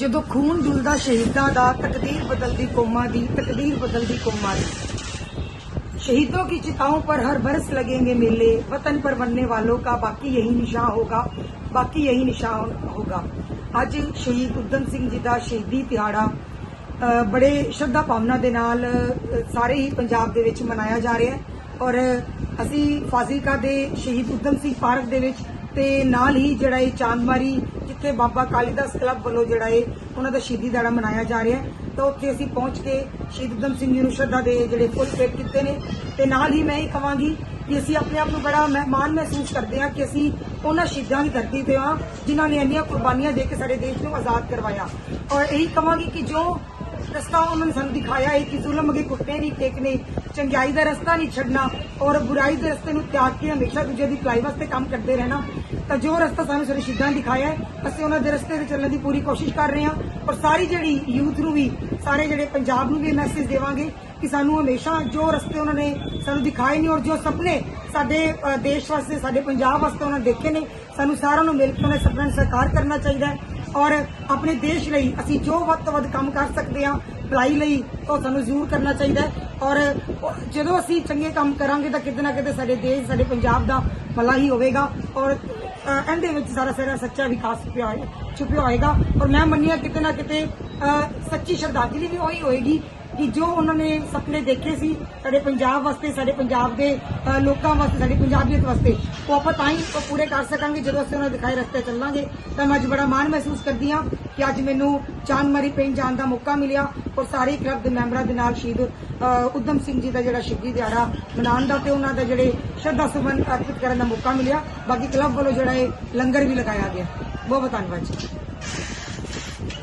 ਜਦੋਂ ਖੂਨ ਡੁੱਲਦਾ ਸ਼ਹੀਦਾਂ ਦਾ ਤਕਦੀਰ ਬਦਲਦੀ ਕੌਮਾਂ ਦੀ ਤਕਦੀਰ ਬਦਲਦੀ ਕੌਮਾਂ ਦੀ शहीदों की चिताओं पर हर बरस लगेंगे मेले वतन पर बनने वालों का बाकी यही निशान होगा बाकी यही निशान होगा ਅੱਜ ਸ਼ਹੀਦ ਉਦਮ ਸਿੰਘ ਜੀ ਦਾ ਸ਼ਹੀਦੀ ਦਿਹਾੜਾ ਅ, ਬੜੇ ਸ਼ਰਧਾ ਭਾਵਨਾ ਦੇ ਨਾਲ ਅ, ਸਾਰੇ ਹੀ ਪੰਜਾਬ ਦੇ ਵਿੱਚ ਮਨਾਇਆ ਜਾ ਰਿਹਾ ਹੈ ਔਰ ਅਸੀਂ ਫਾਜ਼ਿਲਕਾ ਦੇ ਸ਼ਹੀਦ ਉਦਮ ਸਿੰਘ ਪਾਰਕ ਦੇ ਵਿੱਚ ਤੇ ਨਾਲ ਹੀ ਜਿਹੜਾ ਇਹ ਚਾਂਦਮਾਰੀ ਜਿੱਥੇ ਬਾਬਾ ਕਾਲੀਦਾਸ ਕਲੱਬ ਵੱਲੋਂ ਜਿਹੜਾ ਇਹ, ਉਹਨਾਂ ਦਾ ਸ਼ਹੀਦੀ ਦਿਹਾੜਾ ਮਨਾਇਆ ਜਾ ਰਿਹਾ ਹੈ। ਤਾਂ ਉੱਥੇ ਅਸੀਂ ਪਹੁੰਚ ਕੇ ਸ਼ਹੀਦ ਉਦਮ ਸਿੰਘ ਜੀ ਨੂੰ ਸ਼ਰਧਾ ਦੇ ਜਿਹੜੇ ਫੁੱਲ ਭੇਟ ਕੀਤੇ ਨੇ। ਤੇ ਨਾਲ ਹੀ ਮੈਂ ਇਹ ਕਹਾਂਗੀ ਕਿ ਅਸੀਂ ਆਪਣੇ ਆਪ ਨੂੰ ਬੜਾ ਮਹਿ- ਮਾਣ ਮਹਿਸੂਸ ਕਰਦੇ ਹਾਂ ਕਿ ਅਸੀਂ ਉਹਨਾਂ ਸ਼ਹੀਦਾਂ ਦੀ ਧਰਤੀ ਤੇ ਹਾਂ, ਜਿਨ੍ਹਾਂ ਨੇ ਇੰਨੀਆਂ ਕੁਰਬਾਨੀਆਂ ਦੇ ਕੇ ਸਾਡੇ ਦੇਸ਼ ਨੂੰ ਆਜ਼ਾਦ ਕਰਵਾਇਆ। ਔਰ ਇਹੀ ਕਹਾਂਗੀ ਕਿ ਜੋ ਰਸਤਾ ਉਹਨਾਂ ਨੇ ਸਾਨੂੰ ਦਿਖਾਇਆ ਹੈ ਕਿ ਜ਼ੁਲਮ ਅਗੇ ਕੁੱਤੇ ਨਹੀਂ ਟੇਕਨੇ ਚੰਗਿਆਈ ਦਾ ਰਸਤਾ ਨਹੀਂ ਛੱਡਣਾ ਔਰ ਬੁਰਾਈ ਦੇ ਰਸਤੇ ਨੂੰ ਤਿਆਗ ਕੇ ਹਮੇਸ਼ਾ ਦੂਜੇ ਦੀ ਭਲਾਈ ਵਾਸਤੇ ਕੰਮ ਕਰਦੇ ਰਹਿਣਾ। ਤਾਂ ਜੋ ਰਸਤਾ ਸਾਨੂੰ ਸਾਰੇ ਸ਼ਹੀਦਾਂ ਨੇ ਦਿਖਾਇਆ ਹੈ, ਅਸੀਂ ਉਹਨਾਂ ਦੇ ਰਸਤੇ ਤੇ ਚੱਲਣ ਦੀ ਪੂਰੀ ਕੋਸ਼ਿਸ਼ ਕਰ ਰਹੇ ਹਾਂ ਔਰ ਸਾਰੀ ਜਿਹੜੀ ਯੂਥ ਨੂੰ ਵੀ, ਸਾਰੇ ਜਿਹੜੇ ਪੰਜਾਬ ਨੂੰ ਵੀ ਮੈਸੇਜ ਦੇਵਾਂਗੇ ਕਿ ਸਾਨੂੰ ਹਮੇਸ਼ਾ ਜੋ ਰਸਤੇ ਉਹਨਾਂ ਨੇ ਸਾਨੂੰ ਦਿਖਾਏ ਨੇ ਔਰ ਜੋ ਸੁਪਨੇ ਸਾਡੇ ਦੇਸ਼ ਵਾਸਤੇ, ਸਾਡੇ ਪੰਜਾਬ ਵਾਸਤੇ ਉਹਨਾਂ ਨੇ ਦੇਖੇ ਨੇ, ਸਾਨੂੰ ਸਾਰਿਆਂ ਨੂੰ ਮਿਲ ਕੇ ਉਹਨਾਂ ਦੇ ਸੁਪਨਿਆਂ ਨੂੰ ਸਾਕਾਰ ਕਰਨਾ ਚਾਹੀਦਾ ਹੈ। ਔਰ ਆਪਣੇ ਦੇਸ਼ ਲਈ ਅਸੀਂ ਜੋ ਵੱਧ ਤੋਂ ਵੱਧ ਕੰਮ ਕਰ ਸਕਦੇ ਹਾਂ, ਭਲਾਈ ਲਈ, ਉਹ ਸਾਨੂੰ ਜ਼ਰੂਰ ਕਰਨਾ ਚਾਹੀਦਾ ਔਰ ਜਦੋਂ ਅਸੀਂ ਚੰਗੇ ਕੰਮ ਕਰਾਂਗੇ ਤਾਂ ਕਿਤੇ ਨਾ ਕਿਤੇ ਸਾਡੇ ਦੇਸ਼, ਸਾਡੇ ਪੰਜਾਬ ਦਾ ਭਲਾ ਹੀ ਹੋਵੇਗਾ। ਔਰ ਇਹਦੇ ਵਿੱਚ ਸਾਰਾ ਸਾਰਾ ਸੱਚਾ ਵਿਕਾਸ ਛੁਪਿਆ ਹੋਏ ਛੁਪਿਆ ਹੋਏਗਾ। ਔਰ ਮੈਂ ਮੰਨਿਆ ਕਿਤੇ ਨਾ ਕਿਤੇ ਸੱਚੀ ਸ਼ਰਧਾਂਜਲੀ ਵੀ ਉਹੀ ਹੋਏਗੀ ਕਿ ਜੋ ਉਹਨਾਂ ਨੇ ਸੁਪਨੇ ਦੇਖੇ ਸੀ ਸਾਡੇ ਪੰਜਾਬ ਵਾਸਤੇ ਸਾਡੇ ਪੰਜਾਬ ਦੇ ਲੋਕਾਂ ਵਾਸਤੇ ਸਾਡੀ ਪੰਜਾਬੀਅਤ ਵਾਸਤੇ ਉਹ ਆਪਾਂ ਤਾਂ ਹੀ ਪੂਰੇ ਕਰ ਸਕਾਂਗੇ ਜਦੋਂ ਅਸੀਂ ਉਹਨਾਂ ਦਿਖਾਏ ਰਸਤੇ ਚੱਲਾਂਗੇ। ਤਾਂ ਮੈਂ ਅੱਜ ਬੜਾ ਮਾਣ ਮਹਿਸੂਸ ਕਰਦੀ ਹਾਂ ਕਿ ਅੱਜ ਮੈਨੂੰ ਚਾਂਦਮਾਰੀ ਪਿੰਡ ਜਾਣ ਦਾ ਮੌਕਾ ਮਿਲਿਆ ਔਰ ਸਾਰੇ ਕਲੱਬ ਦੇ ਮੈਂਬਰਾਂ ਦੇ ਨਾਲ ਸ਼ਹੀਦ ਅ, ਉਦਮ ਸਿੰਘ ਜੀ ਦਾ ਜਿਹੜਾ ਸ਼ਹੀਦੀ ਦਿਹਾੜਾ ਮਨਾਉਣ ਦਾ ਤੇ ਉਹਨਾਂ ਦਾ ਜਿਹੜੇ ਸ਼ਰਧਾ ਸੁਮਨ ਅਰਪਿਤ ਕਰਨ ਦਾ ਮੌਕਾ ਮਿਲਿਆ। ਬਾਕੀ ਕਲੱਬ ਵੱਲੋਂ ਜਿਹੜਾ ਇਹ ਲੰਗਰ ਵੀ ਲਗਾਇਆ ਗਿਆ। ਬਹੁਤ ਬਹੁਤ ਧੰਨਵਾਦ ਜੀ।